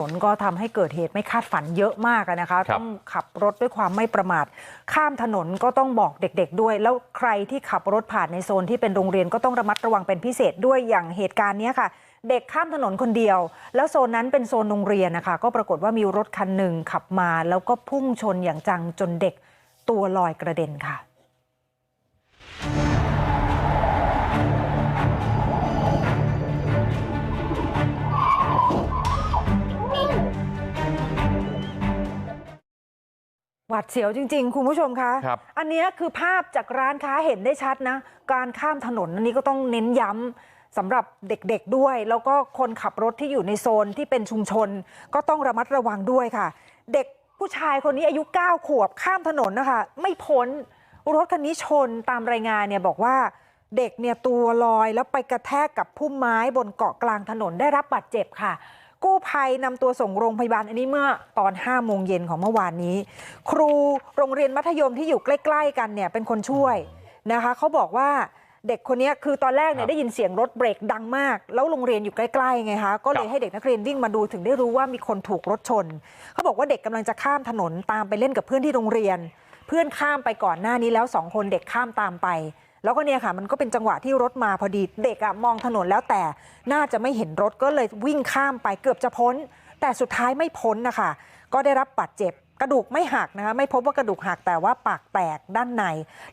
ถนนก็ทำให้เกิดเหตุไม่คาดฝันเยอะมากอะนะคะครับต้องขับรถด้วยความไม่ประมาท ข้ามถนนก็ต้องบอกเด็กๆด้วย แล้วใครที่ขับรถผ่านในโซนที่เป็นโรงเรียนก็ต้องระมัดระวังเป็นพิเศษด้วยอย่างเหตุการณ์เนี้ยค่ะ เด็กข้ามถนนคนเดียว แล้วโซนนั้นเป็นโซนโรงเรียนนะคะ ก็ปรากฏว่ามีรถคันหนึ่งขับมา แล้วก็พุ่งชนอย่างจังจนเด็กตัวลอยกระเด็นค่ะ หวัดเสียวจริง ๆ คุณผู้ชมคะครับอันเนี้ยคือภาพจากร้านค้าเห็นได้ชัดนะ การข้ามถนนอันนี้ก็ต้องเน้นย้ำสำหรับเด็กๆด้วย แล้วก็คนขับรถที่อยู่ในโซนที่เป็นชุมชน ก็ต้องระมัดระวังด้วยค่ะ เด็กผู้ชายคนนี้อายุ 9 ขวบข้ามถนนนะคะ ไม่พ้นรถคันนี้ชนตามรายงานเนี่ยบอกว่าเด็กเนี่ยตัวลอยแล้วไปกระแทกกับพุ่มไม้บนเกาะกลางถนนได้รับบาดเจ็บค่ะ กู้ภัยนำตัวส่งโรงพยาบาลอันนี้เมื่อตอน5โมงเย็นของเมื่อวานนี้ ครูโรงเรียนมัธยมที่อยู่ใกล้ ๆ กันเนี่ยเป็นคนช่วยนะคะเขาบอกว่าเด็กคนนี้คือตอนแรกเนี่ยได้ยินเสียงรถเบรกดังมาก แล้วโรงเรียนอยู่ใกล้ๆไงคะก็เลยให้เด็กนักเรียนวิ่งมาดูถึงได้รู้ว่ามีคนถูกรถชนเขาบอกว่าเด็กกำลังจะข้ามถนนตามไปเล่นกับเพื่อนที่โรงเรียน เพื่อนข้ามไปก่อนหน้านี้แล้วสองคนเด็กข้ามตามไป แล้วก็เนี่ยค่ะมันก็เป็นจังหวะที่รถมาพอดีเด็กอะมองถนนแล้วแต่น่าจะไม่เห็นรถก็เลยวิ่งข้ามไปเกือบจะพ้น แต่สุดท้ายไม่พ้นนะคะก็ได้รับบาดเจ็บกระดูกไม่หักนะคะไม่พบว่ากระดูกหักแต่ว่าปากแตกด้านใน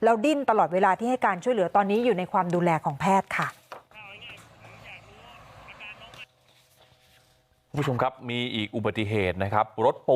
แล้วดิ้นตลอดเวลาที่ให้การช่วยเหลือตอนนี้อยู่ในความดูแลของแพทย์ค่ะผู้ชมครับมีอีกอุบัติเหตุนะครับรถปู